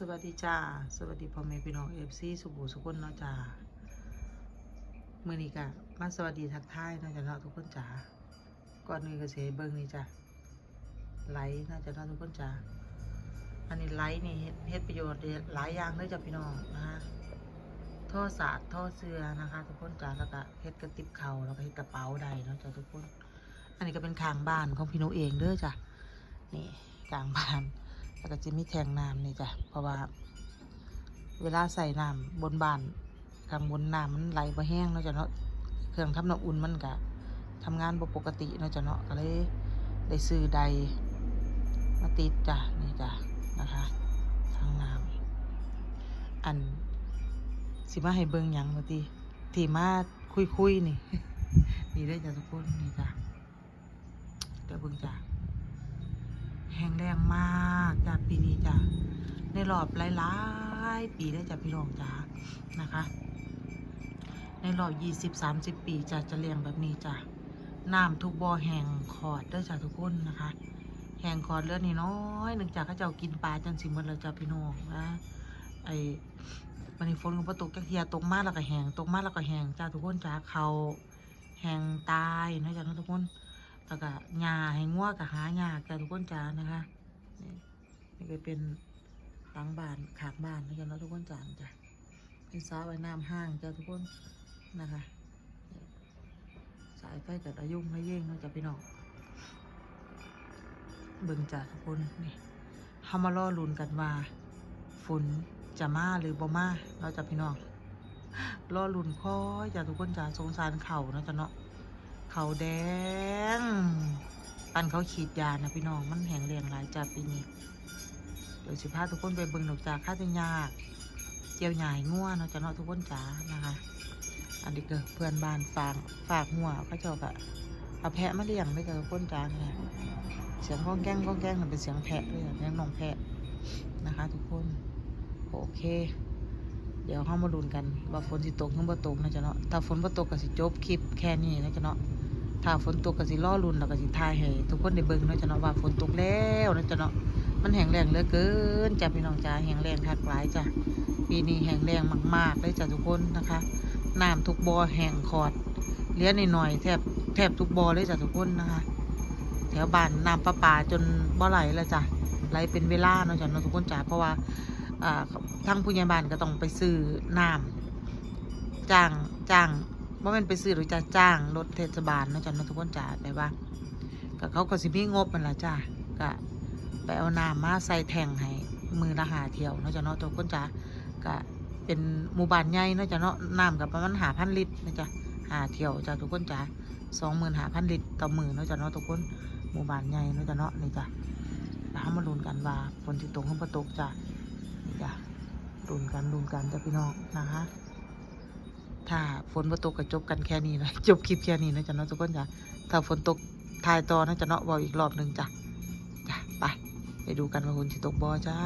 สวัสดีจ้า สวัสดีพ่อแม่พี่น้องเอฟซีสุบูสุคนเนาะจ้าเมื่อนี้กะมาสวัสดีทักทายเนาะจ้าเนาะทุกคนจ้าก่อนอื่นก็เสียเบิ้งนี่จ้าไลค์เนาะจ้าเนาะทุกคนจ้าอันนี้ไลค์นี่เฮ็ดประโยชน์หลายอย่างเลยจ้าพี่น้องนะคะท่อสาดท่อเสื้อนะคะ ทุกคนจ้าแล้วก็เฮ็ดกระติบเข่าแล้วก็เฮ็ดกระเป๋าใดเนาะจ้าทุกคน อันนี้ก็เป็นคางบ้านของพี่หนุเองเด้อจ้ะนี่กลางบ้าน แล้วก็จะมีแทงน้ำนี่จ้ะเพราะว่า เวลาใส่น้ำบนบ้านข้างบนน้ำมันไหลบ่แห้งเนาะจ้ะเนาะเครื่องทำน้ำอุ่นมันก็ทำงานบ่ปกติเนาะจ้ะเนาะก็เลยได้ซื้อใดมาติดจ้ะนี่จ้ะนะคะทางน้ำอันสิมาให้เบิ่งหยังมาติที่มาคุยๆนี่ นี่ได้จ้ะทุกคนนี่จ้ะเดี๋ยวเบิ่งจ้ะ แห้งแรงมากจ้ะปีนี้จ้ะในรอบหลายๆ ปีได้จ้ะพี่น้องจ้ะนะคะ ในรอบยี่สิบสามสิบปีจ้ะจะเลี้ยงแบบนี้จ้ะน้ำทุกบ่อแห้งขอดด้อจ้ะทุกคนนะคะแห้งขอดเลือดนี่น้อยหนึ่งจากเขาเจ้ากินปลาจังสิหมดเลยจ้ะพี่น้องนะไอ้มันนี่ฝนก็บ่ตกจักเทียตกมากแล้วก็แห้งตกมากแล้วก็แห้งจ้ะทุกคนจ้ะเขาแห้งตายนะจ้ะทุกคน แล้วก็หญ้าให้งัวกับหาหญ้าแกทุกคนจ้านะคะนี่นี่ก็เป็นหลังบ้านขากบ้านนะจ๊ะเนาะทุกคนจ้าจ้ะเป็นสระว่ายน้ำห้างจ้าทุกคนนะคะนี่สายไฟกับอายุงระเย่งเนาะจ้ะพี่น้องเบิ่งจ้าทุกคนนี่เฮามาล่อลุนกันว่าฝนจะมาหรือบ่มาเนาจะพี่น้องล่อลุนค่อยจ้าทุกคนจ้าสงสารเข่านะจ้ะเนาะ เขาแดง ปันเขาขีดยานะพี่น้อง มันแห้งแรงหลายจ้าปีนี้ เดี๋ยวสิพาทุกคนไปเบิ่งดอกจากข้าจะยาก เจียวใหญ่ง่วเนาะจะเนาะทุกคนจ๋านะคะ อันนี้ก็เพื่อนบ้านฝากฝากหัวเขาเจ้าก็เอาแพะมาเลี้ยงไม่เจอทุกคนจ๋าเนี่ยเสียงก้องแก้งก้องแก้งมันเป็นเสียงแพะเลยอะเสียงน้องแพะนะคะ ทุกคนโอเค เดี๋ยวเข้ามาลุ้นกันว่าฝนสิตกหรือบ่ตกนะจ๊ะเนาะถ้าฝนบ่ตกก็สิจบคลิปแค่นี้นะจ๊ะเนาะ ถ้าฝนตกก็สิล่อลุนแล้วก็สิทายให้ทุกคนได้เบิ่งเนาะจ๊ะเนาะว่าฝนตกแล้วนะจ๊ะเนาะมันแห้งแรงเหลือเกินจ้ะพี่น้องจ้าแห้งแรงคักหลายจ้ะปีนี้แห้งแรงมากๆเลยจ้ะทุกคนนะคะน้ำทุกบ่อแห้งขอดเลี้ยนหน่อยๆแทบแทบทุกบ่อเลยจ้ะทุกคนนะคะ แถวบ้านน้ำประปาจนบ่อไหลแล้วจ้ะไหลเป็นเวลาเนาะจ้ะเนาะทุกคนจ้ะเพราะว่าอ่าทางผู้ใหญ่บ้านก็ต้องไปซื้อน้ำจ้างจ้าง ว่ามันไปซื้อหรือจะจ้างรถเทศบาลนะจ้ะเนาะทุกคนจ้ะไปว่าก็เขาก็สิมีงบมันละจ้ะก็ไปเอาน้ำมาใส่แทงให้มือละหาเที่ยวนะจ้ะเนาะทุกคนจ้ะก็เป็นหมู่บ้านใหญ่นะจ้ะเนาะน้ำกับประมาณหาพันลิตรนะจ้ะหาเที่ยวจ้ะทุกคนจ้ะสองหมื่นหาพันลิตรต่อมือนะจ้ะเนาะทุกคนหมู่บ้านใหญ่นะจ้ะเนาะนี่จ้ะแล้วเรามาลุ้นกันว่าฝนสิตกหรือบ่ตกจ้ะจ้ะรุนกันรุนกันจ้ะพี่น้องนะคะ ถ้าฝนบ่ตกก็จบกันแค่นี้นะจบคลิปแค่นี้นะจ๊ะเนาะทุกคนจ้ะถ้าฝนตกทายต่อนะจ๊ะเนาะบอกอีกรอบหนึ่งจ้ะจ้ะไปไปดูกันว่าฝนจะตกบ่จ้า